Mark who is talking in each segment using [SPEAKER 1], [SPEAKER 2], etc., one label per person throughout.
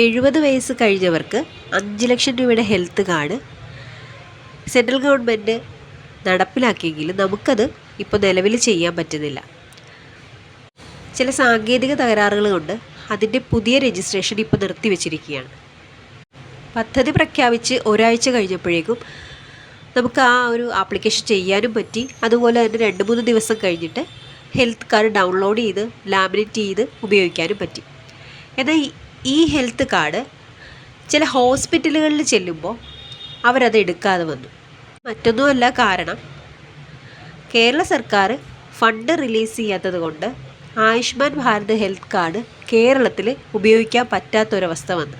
[SPEAKER 1] എഴുപത് വയസ്സ് കഴിഞ്ഞവർക്ക് അഞ്ച് ലക്ഷം രൂപയുടെ ഹെൽത്ത് കാർഡ് സെൻട്രൽ ഗവൺമെന്റ് നടപ്പിലാക്കിയെങ്കിലും നമുക്കത് ഇപ്പോൾ നിലവിൽ ചെയ്യാൻ പറ്റുന്നില്ല. ചില സാങ്കേതിക തകരാറുകൾ കൊണ്ട് അതിന്റെ പുതിയ രജിസ്ട്രേഷൻ ഇപ്പോൾ നിർത്തിവെച്ചിരിക്കുകയാണ് പദ്ധതി പ്രഖ്യാപിച്ച് ഒരാഴ്ച കഴിഞ്ഞപ്പോഴേക്കും നമുക്ക് ആ ഒരു ആപ്ലിക്കേഷൻ ചെയ്യാനും പറ്റി. അതുപോലെ തന്നെ രണ്ട് മൂന്ന് ദിവസം കഴിഞ്ഞിട്ട് ഹെൽത്ത് കാർഡ് ഡൗൺലോഡ് ചെയ്ത് ലാമിനേറ്റ് ചെയ്ത് ഉപയോഗിക്കാനും പറ്റി. എന്നാൽ ഈ- ഹെൽത്ത് കാർഡ് ചില ഹോസ്പിറ്റലുകളിൽ ചെല്ലുമ്പോൾ അവരത് എടുക്കാതെ വന്നു. മറ്റൊന്നുമല്ല കാരണം കേരള സർക്കാർ ഫണ്ട് റിലീസ് ചെയ്യാത്തത് കൊണ്ട് ആയുഷ്മാൻ ഭാരത് ഹെൽത്ത് കാർഡ് കേരളത്തിൽ ഉപയോഗിക്കാൻ പറ്റാത്തൊരവസ്ഥ വന്നു.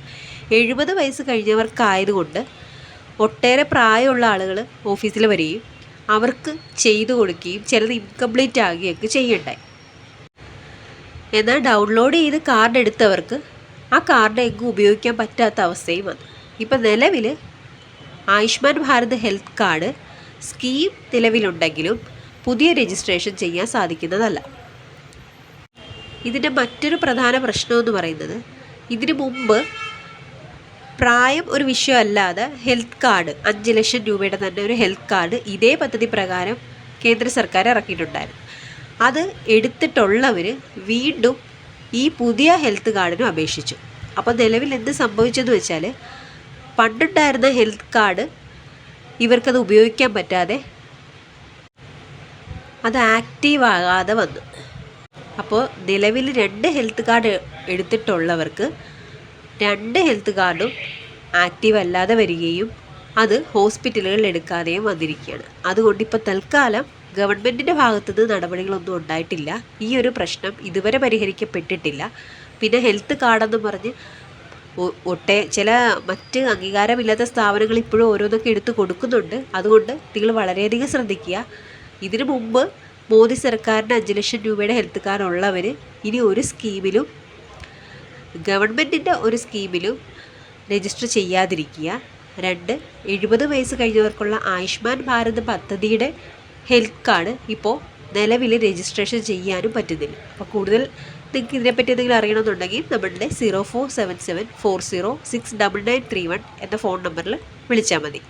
[SPEAKER 1] എഴുപത് വയസ്സ് കഴിഞ്ഞവർക്കായതുകൊണ്ട് ഒട്ടേറെ പ്രായമുള്ള ആളുകൾ ഓഫീസിൽ വരികയും അവർക്ക് ചെയ്തു കൊടുക്കുകയും ചിലത് ഇൻകംപ്ലീറ്റ് ആകുകയൊക്കെ ചെയ്യണ്ടായി എന്നാൽ ഡൗൺലോഡ് ചെയ്ത് കാർഡ് എടുത്തവർക്ക് ആ കാർഡ് എങ്ങും ഉപയോഗിക്കാൻ പറ്റാത്ത അവസ്ഥയും വന്നു. ഇപ്പം നിലവിൽ Ayushman Bharat health card scheme നിലവിലുണ്ടെങ്കിലും പുതിയ രജിസ്ട്രേഷൻ ചെയ്യാൻ സാധിക്കുന്നതല്ല. ഇതിന്റെ മറ്റൊരു പ്രധാന പ്രശ്നമെന്ന് പറയുന്നത് ഇതിനു മുമ്പ് പ്രായം ഒരു വിഷയമല്ലാതെ ഹെൽത്ത് കാർഡ് അഞ്ച് ലക്ഷം രൂപയുടെ തന്നെ ഒരു ഹെൽത്ത് കാർഡ് ഇതേ പദ്ധതി പ്രകാരം കേന്ദ്ര സർക്കാർ ഇറക്കിയിട്ടുണ്ടായിരുന്നു. അത് എടുത്തിട്ടുള്ളവർ വീണ്ടും ഈ പുതിയ ഹെൽത്ത് കാർഡിനും അപേക്ഷിച്ചു. അപ്പോൾ നിലവിൽ എന്ത് സംഭവിച്ചെന്ന് വെച്ചാൽ പണ്ടുണ്ടായിരുന്ന ഹെൽത്ത് കാർഡ് ഇവർക്കത് ഉപയോഗിക്കാൻ പറ്റാതെ അത് ആക്റ്റീവ് ആകാതെ വന്നു. അപ്പോൾ നിലവിൽ രണ്ട് ഹെൽത്ത് കാർഡ് എടുത്തിട്ടുള്ളവർക്ക് രണ്ട് ഹെൽത്ത് കാർഡും ആക്റ്റീവ് അല്ലാതെ വരികയും അത് ഹോസ്പിറ്റലുകളിൽ എടുക്കാതെയും വന്നിരിക്കുകയാണ്. അതുകൊണ്ട് ഇപ്പോൾ തൽക്കാലം ഗവൺമെന്റിന്റെ ഭാഗത്തുനിന്ന് നടപടികളൊന്നും ഉണ്ടായിട്ടില്ല. ഈ ഒരു പ്രശ്നം ഇതുവരെ പരിഹരിക്കപ്പെട്ടിട്ടില്ല. പിന്നെ ഹെൽത്ത് കാർഡെന്ന് പറഞ്ഞ് ഒട്ടെ ചില മറ്റ് അംഗീകാരമില്ലാത്ത സ്ഥാപനങ്ങൾ ഇപ്പോഴും ഓരോന്നൊക്കെ എടുത്ത് കൊടുക്കുന്നുണ്ട്. അതുകൊണ്ട് നിങ്ങൾ വളരെയധികം ശ്രദ്ധിക്കുക. ഇതിനു മുമ്പ് മോദി സർക്കാരിന്റെ അഞ്ച് ലക്ഷം രൂപയുടെ ഹെൽത്ത് കാർഡ് ഉള്ളവർ ഇനി ഒരു സ്കീമിലും ഗവൺമെന്റിന്റെ ഒരു സ്കീമിലും രജിസ്റ്റർ ചെയ്യാതിരിക്കുക. രണ്ട് എഴുപത് വയസ്സ് കഴിഞ്ഞവർക്കുള്ള ആയുഷ്മാൻ ഭാരത് പദ്ധതിയുടെ ഹെൽത്ത് കാർഡ് ഇപ്പോൾ നിലവിൽ രജിസ്ട്രേഷൻ ചെയ്യാനും പറ്റുന്നില്ല. അപ്പോൾ കൂടുതൽ നിങ്ങൾക്ക് ഇതിനെപ്പറ്റി എന്തെങ്കിലും അറിയണമെന്നുണ്ടെങ്കിൽ നമ്മളുടെ zero four seven seven four zero six double nine three one എന്ന ഫോൺ നമ്പറിൽ വിളിച്ചാൽ മതി.